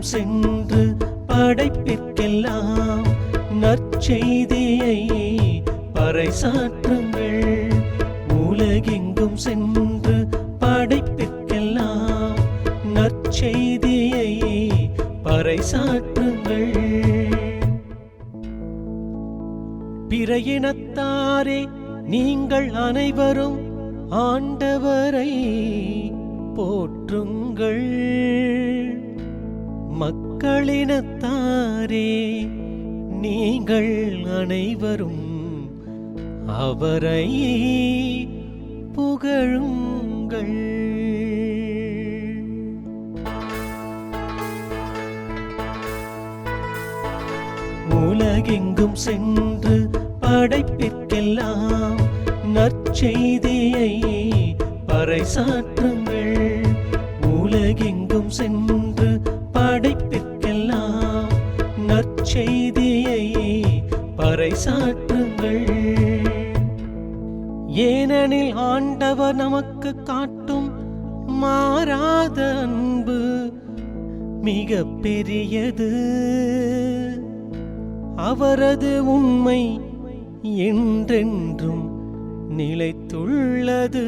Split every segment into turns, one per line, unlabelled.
சென்று படைப்பிற்கெல்லாம் நற்செய்தியை பறைசாற்றுங்கள். உலகெங்கும் சென்று படைப்பிற்கெல்லாம் நற்செய்தியை பறைசாற்றுங்கள். பிற இனத்தாரே நீங்கள் அனைவரும் ஆண்டவரை போற்றுங்கள். மக்களினத்தாரே நீங்கள் அனைவரும் அவரை புகழுங்கள். உலகெங்கும் சென்று படைப்பிற்கெல்லாம் நற்செய்தியை பறைசாற்றுங்கள். உலகெங்கும் சென்று அவரை சாற்றுங்கள். ஏனெனில் ஆண்டவர் நமக்கு காட்டும் மாறாத அன்பு மிக பெரியது அவரது உண்மை என்றென்றும் நிலைத்துள்ளது.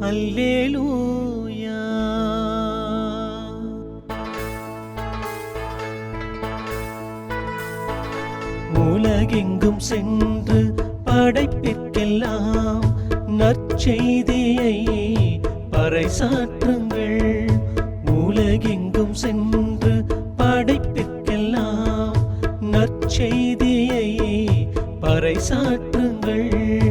அல்லேலூயா. உலகெங்கும் சென்று படைப்பிற்கெல்லாம் நற்செய்தியை பறைசாற்றுங்கள். உலகெங்கும் சென்று படைப்பிற்கெல்லாம் நற்செய்தியை பறைசாற்றுங்கள்.